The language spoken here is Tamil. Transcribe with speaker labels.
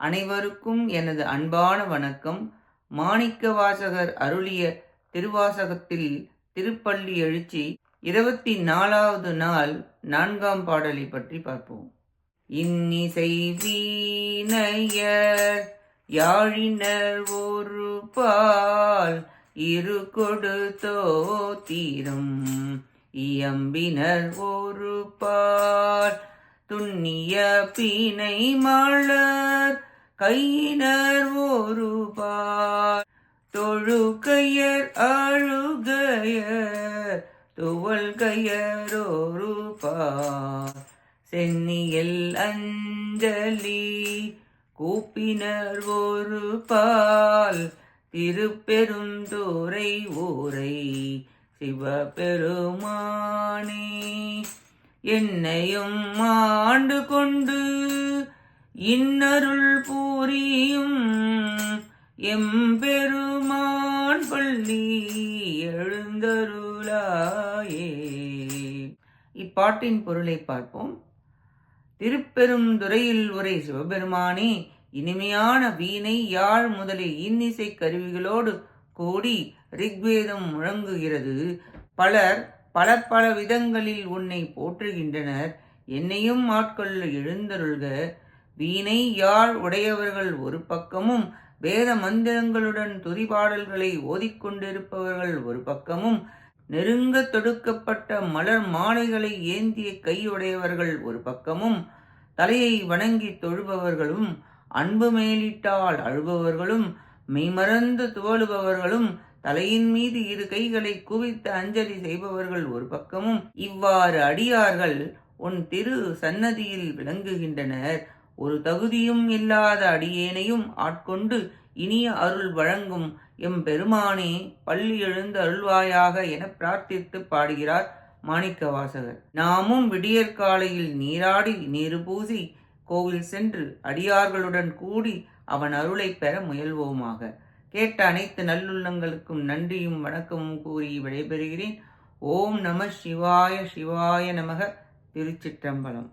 Speaker 1: அனைவருக்கும் எனது அன்பான வணக்கம். மாணிக்க வாசகர் அருளிய திருவாசகத்தில் திருப்பள்ளி எழுச்சி இருபத்தி நாலாவது நாள் நான்காம் பாடலை பற்றி பார்ப்போம். இன்னிசை வீணையர் யாழினர் ஒரு பால் இரு கொடுத்தோ தீரம். இயம்பினர் ஒரு பால் துண்ணிய பீனை மலர் கையினர் ஒரு பால் தொழுகையர் அழுகையர் துவல் கையரோரு பால் சென்னியல் அஞ்சலி கூப்பினர் ஒரு பால் திருப்பெருந்துறை ஊரை சிவபெருமானே என்னையும் ஆண்டு கொண்டு இன்னருள் பூரியும் எம்பெருமான் பள்ளி எழுந்தருளாயே. இப்பாட்டின் பொருளை பார்ப்போம். திருப்பெருந்துறையில் உரை சிவபெருமானே இனிமையான வீணை யாழ் முதலிய இன்னிசை கருவிகளோடு கூடி ரிக்வேதம் முழங்குகிறது. பலர் பல பல விதங்களில் உன்னை போற்றுகின்றனர். என்னையும் ஆட்கொள்ள எழுந்தருள்க. வீணை யாழ் உடையவர்கள் ஒரு பக்கமும் வேத மந்திரங்களுடன் துதிபாடல்களை ஓதிக்கொண்டிருப்பவர்கள் ஒரு பக்கமும் நெருங்க தொடுக்கப்பட்ட மலர் மாலைகளை ஏந்திய கையுடையவர்கள் ஒரு பக்கமும் தலையை வணங்கி தொழுபவர்களும் அன்பு மேலிட்டால் அழுபவர்களும் மெய்மறந்து துவழுபவர்களும் தலையின் மீது இரு கைகளை குவித்து அஞ்சலி செய்பவர்கள் ஒரு பக்கமும் இவ்வாறு அடியார்கள் உன் திரு சன்னதியில் விளங்குகின்றனர். ஒரு தகுதியும் இல்லாத அடியேனையும் ஆட்கொண்டு இனிய அருள் வழங்கும் எம் பெருமானே பள்ளி எழுந்து அருள்வாயாக என பிரார்த்தித்து பாடுகிறார் மாணிக்கவாசகர். நாமும் விடியற்காலையில் நீராடி நீரு பூசி கோவில் சென்று அடியார்களுடன் கூடி அவன் அருளை பெற முயல்வோமாக. கேட்ட அனைத்து நல்லுள்ளங்களுக்கும் நன்றியும் வணக்கமும் கூறி விடைபெறுகிறேன். ஓம் நம சிவாய சிவாய நமக. திருச்சிற்றம்பலம்.